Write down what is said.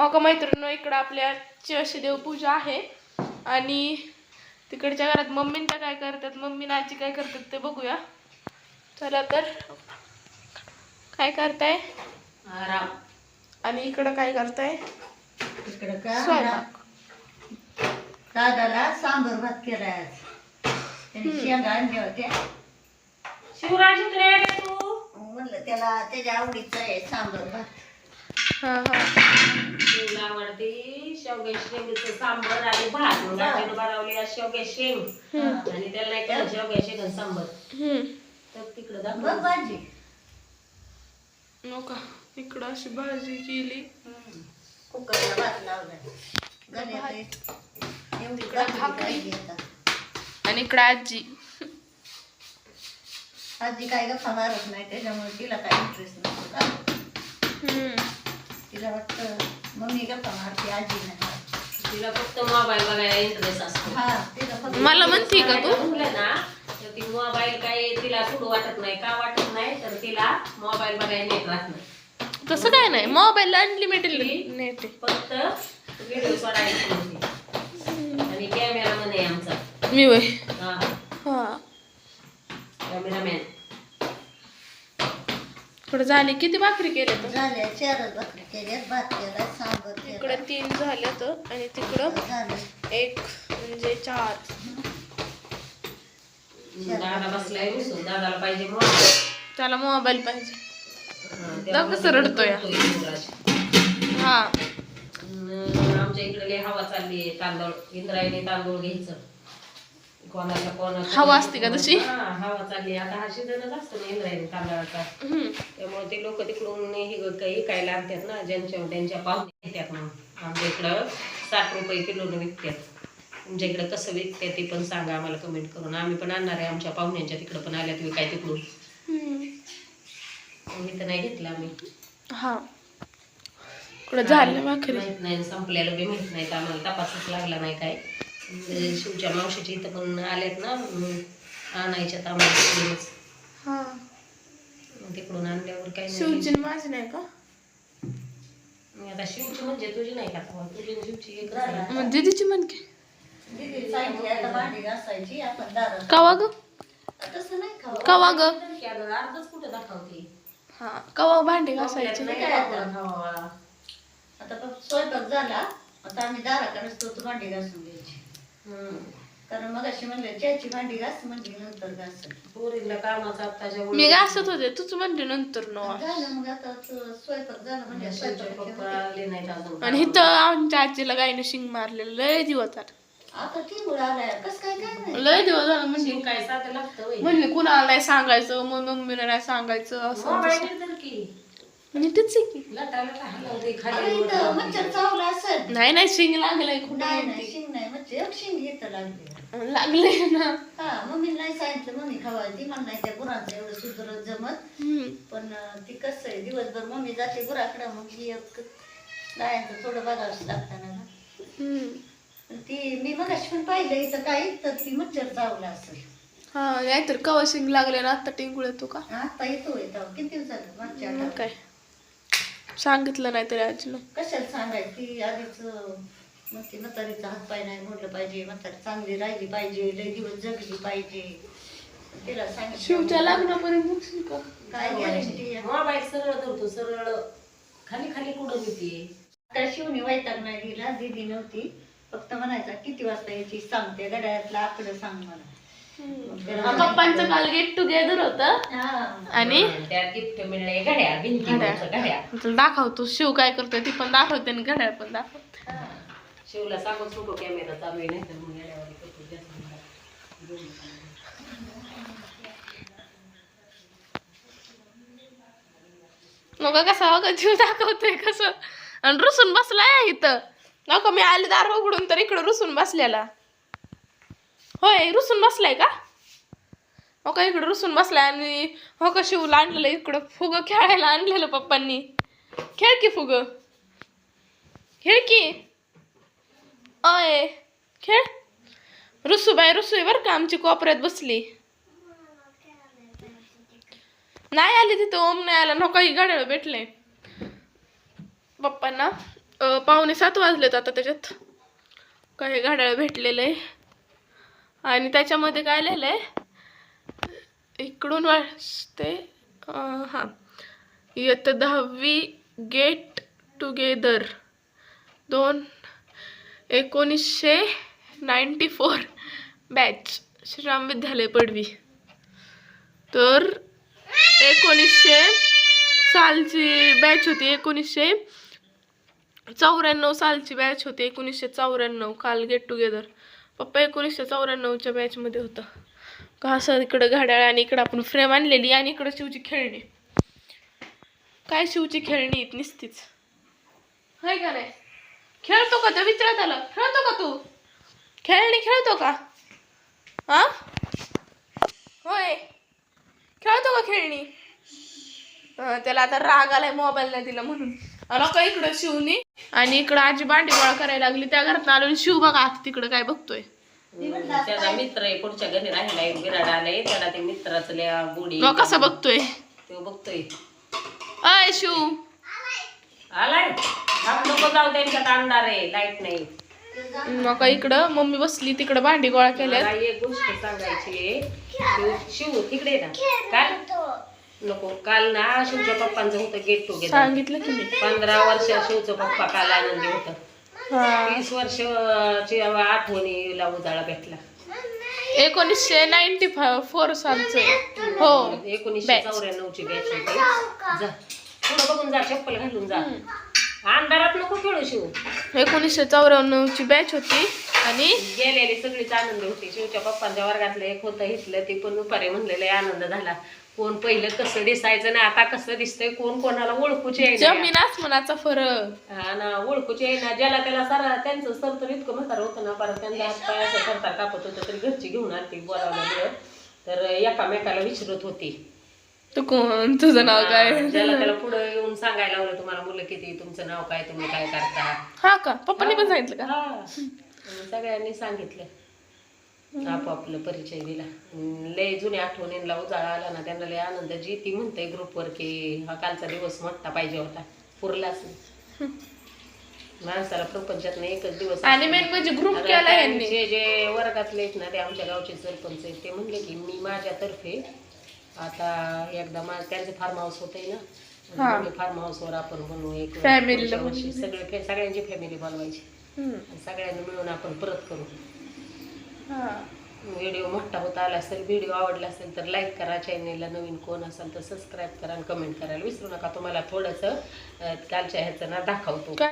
हो का मैत्रिणी इकडं आपल्या अशी देवपूजा आहे. आणि तिकडच्या घरात मम्मीन त्या काय करतात मम्मी आजी काय करतात ते बघूया. चला तर काय करताय? आराम. आणि इकडं काय करताय? इकडं दादाला सांबर भात केलाय शिवराज तू? म्हणलं त्याला त्याच्या आवडीचं आहे सांबर भात. हा हा. शेवगे शेंगचं सांबर आणि भात मग बनवली आज शेवगे शेंग. आणि त्याला नाही केलं शेवगे शेंग आणि सांबर. तर तिकडं दाखव. भाजी. हो का इकडं अशी भाजी केली. कुकरला भात गण्यात एवढी भाकरी. पाहिजे आता. आणि इकडं आजी. आजी काय गप्पा मारत नाही त्याच्यामुळे तिला काय इंटरेस्ट नसतो का? हम्म. तिला वाटतं मम्मी गप्पा मारते आजी. तिला फक्त मोबाईल बघायला इंटरेस्ट असतो. हा मला म्हणती का तू? ना तर ती मोबाईल काय तिला सोडू वाटत नाही का वाटत नाही तर तिला मोबाईल बघायला नेट राहत नाही. तसं काय नाही मोबाईल अनलिमिटेड नेट फक्त व्हिडिओ सोडायची आणि कॅमेरामन आहे आमचा. मी वय कॅमेरामॅन इकडं झाली किती भाकरी केल्या तर झाल्या चारच भाकरी केल्यात भात केला तीन झाल्यात आणि तिकडं झालं एक म्हणजे चार. दादा बसलाय दादाला पाहिजे त्याला मोबाईल पाहिजे. तेव्हा कसं रडतोय. हा. आमच्या इकडे हवा चालली तांदूळ इंद्रायणी तांदूळ घ्यायचं. कोणाला कोणाला हवा असते का तशी? हा हवा चालली. आता हा सीझनच असतो ना इंद्रायणी तांदळाचा. त्यामुळे ते लोक तिकडून हे काही इकायला आणतात ना ज्यांच्या त्यांच्या पाहुणे येतात मग आमच्या इकडं साठ रुपये किलोनं विकतात. तुमच्या इकडं कसं विकतात ते पण सांगा आम्हाला कमेंट करून. आम्ही पण आणणार आहे. आमच्या पाहुण्यांच्या तिकडं पण आल्यात विकाय तिकडून. हम्म. मी तर नाही घेतलं आम्ही. हा. झाल्या भाकरी? माहीत नाही. संपलेलं बी माहीत नाही. आम्हाला तपासच लागला नाही काय. शिवच्या मावशीच्या इथं पण आल्यात ना हा. मग तिकडून आणल्यावर काय नाही. शिवची माझी नाही का? मी आता शिवची म्हणजे तुझी नाही का? तुझी शिवची एक. मग दीदीची म्हण की. कवा ग? कवा ग? अर्धच कुठं दाखवते? हा कवा भांडी घासायची? आता? स्वयंपाक झाला आता आम्ही दाराकडेच तो तू भांडी घासून घ्यायची. कारण मग अशी म्हणलं चहाची भांडी घास म्हणजे नंतर घास. पोरीला कामाचा आत्ताच्या मी घासत होते तूच म्हणते नंतर न. झालं मग आता तो स्वयंपाक झाला म्हणजे स्वयंपाक आले अजून. आणि इथं आमच्या आजीला गायनं शिंग मारलेलं लय दिवस झालं. आता ती आलाय कस काय काय नाही? लय दिवस झालं म्हणजे काय साधं लागतं वय म्हणले कुणाला नाही सांगायचं मग मम्मीला नाही सांगायचं असं मोबाईल घेतलं तर की. आणि तेच आहे की. लटाला काय हलवते अरे खाली इथं वर. मच्छर चावला असेल. नाही नाही शिंग लागलंय कुठं नाही नाही म्हणते. शिंग नाही शिंग घेतं लागले लागले ना हा मम्मी नाही सांगितलं मम्मी खावायला ती म्हणणार त्या गुरांचं एवढं सुधरत जमत हम्म. पण अं, ती कसं आहे दिवसभर मम्मी जाते गुराकडं मग ही एक गायांचं थोडं बघावंच लागतं ना हम्म. पण ती मी मग पण पाहिलं इथं काय तर ती मच्छर चावला असेल हा नाही तर कवा शिंग लागले ना आता टिंगूळ येतो का आता येतो येतो किती दिवसात मागच्या मग आठवड्यात. काय सांगितलं नाही तरी आजीनं कशाला सांगायचं ती आधीच मग ती म्हातारीचा हात पाय नाही मोडलं पाहिजे म्हातारी चांगली राहिली पाहिजे लय दिवस जगली पाहिजे. तिला सांगितलं शिवच्या लग्नापर्यंत बघशील का? काय गॅरंटी मोबाईल सरळ धरतो सरळ. खाली खाली कुठं येते त्या शिवनी वैताग नाही दिला दिदी नव्हती. फक्त म्हणायचा किती वाजता यायची सांगते गड्यातला आकडं सांग मला. हा, पप्पांचं काल गेट टुगेदर होतं. हा. आणि? त्यात गिफ्ट मिळणे घड्या भिंतीवरचं घड्या. तुला दाखवतो शिव काय करतोय ती पण दाखवते आणि घड्याळ पण दाखवते. हा. शिवला सांगून सुटो कॅमेरा चालू आहे नाही तर मग येड्यावानी करतो जास्त. नको कसा अगं जीव दाखवतोय कसं? आणि रुसून बसलाय इथं. नको मी आले दार उघडून तर इकडं रुसून बसलेला. होय रुसून बसलाय का? हो का इकडं रुसून बसलाय आणि हो का शिवला आणलेलं इकडं फुगं खेळायला आणलेलं पप्पांनी. खेळ की फुगं खेळ की अय खेळ? रुसूबाई रुसू बरं का आमची कोपऱ्यात बसली. नाही आली तिथं ओम नाही आला. नको ही गाड्याला भेटले पप्पांना पाहुणे सात वाजलेत आता त्याच्यात. काही घड्याळ भेटलेलं आहे. आणि त्याच्यामध्ये काय लिहिलं आहे? इकडून वाजते हां. इयत्ता दहावी गेट टुगेदर. दोन एकोणीसशे नाईंटी फोर. बॅच. श्रीराम विद्यालय पडवी तर एकोणीसशे सालची बॅच होती. एकोणीसशे चौऱ्याण्णव सालची बॅच होती. एकोणीसशे चौऱ्याण्णव काल गेट टुगेदर पप्पा एकोणीसशे चौऱ्याण्णवच्या बॅचमध्ये होतं. का असं इकडं घड्याळ आणि इकडं आपण फ्रेम आणलेली आणि इकडं शिवची खेळणी. काय शिवची खेळणी? आहेत निस्तीच. हाय का नाही? खेळतो का? तो विचारत आलं. खेळतो का तू? खेळणी खेळतो का? हा होय. खेळतो का खेळणी? त्याला आता राग आलाय मोबाईल नाही दिला म्हणून. आला का इकडं शिवनी? आणि इकडं आजी भांडी गोळा करायला लागली. त्या घरात आलो शिव बघा आता तिकडं काय बघतोय. त्याचा मित्र आहे पुढच्या घरी राहिला एक आलाय. त्याला ते मित्राचं कसं बघतोय? तो बघतोय. अय शिव. आलाय? आप नको जाऊ त्यांच्यात आणणार आहे. लाइट नाही. मग इकडं मम्मी बसली तिकडं भांडी गोळा केल्यात. मला एक गोष्ट सांगायची आहे. शिव- शिव तिकडे ये ना. नको काल ना शिवच्या पप्पांचं होतं गेट टुगेदर सांगितलं की मी. पंधरा वर्ष शिवचं पप्पा काल आनंदी होतं. हा. तीस वर्षाची आठवणीला उजाळा भेटला. एकोणीसशे नाईन्टी फोर सालचं हो. एकोणीसशे Batch. चौऱ्याण्णव ची बॅच होती. जा. पुढं बघून जा चप्पल घालून जा. अंधारात नको खेळू शिव. एकोणीसशे चौऱ्याण्णवची बॅच होती आणि गेलेली सगळीच आनंद होती. शिवच्या पप्पांच्या वर्गातलं एक होतं इथलं ते पण दुपारी म्हणलेलं आनंद झाला. कोण पहिलं कसं दिसायचं ना आता कसं दिसतंय कोण कोणाला ओळखूचे आहे ना. जमीन आसमानाचा फरक. हा ना ओळखूचे आहे ना. ज्याला त्याला सारा त्यांचं सर तर इतकं म्हातारं होतं ना परत त्यांचा हात पाय असं करता कापत होतं तरी घरची घेऊन आली बोलावल्यामुळं. तर एकामेकाला विचारत होती. तू कोण? तुझं नाव काय? ज्याला त्याला पुढे येऊन सांगायला लावलं तुम्हाला मुलं किती तुमचं नाव काय तुम्ही काय करता? हा का? पप्पांनी पण सांगितलं का? हा. सगळ्यांनी सांगितलं. आपापलं परिचय दिला. अं, लय जुन्या आठवणींना उजाळा आला ना त्यांना लय आनंद. जी ती म्हणते ग्रुपवर की हा कालचा दिवस मोठा पाहिजे होता. पुरलाच नाही. माणसाला प्रपंचात एकच दिवस आणि. मेन म्हणजे ग्रुप आता केला यांनी. त्यांचे जे वर्गातले आहेत ना ते आमच्या गावचे सरपंच आहेत ते म्हणले की मी माझ्यातर्फे आता एकदा मा त्यांचं फार्म हाऊस होतंय हा. ना फार्म हाऊसवर आपण बनवू एक Family ला. सगळे फे- सगळ्यांची फॅमिली बनवायची हम्म. आणि सगळ्यांनी मिळून आपण परत करू हा. व्हिडिओ मोठा होता आला असेल व्हिडिओ आवडला असेल तर लाईक करा चॅनेलला नवीन कोण असेल तर सबस्क्राईब करा आणि कमेंट करायला विसरू नका तुम्हाला थोडंसं अं, कालच्या ह्याचं ना दाखवतो काय?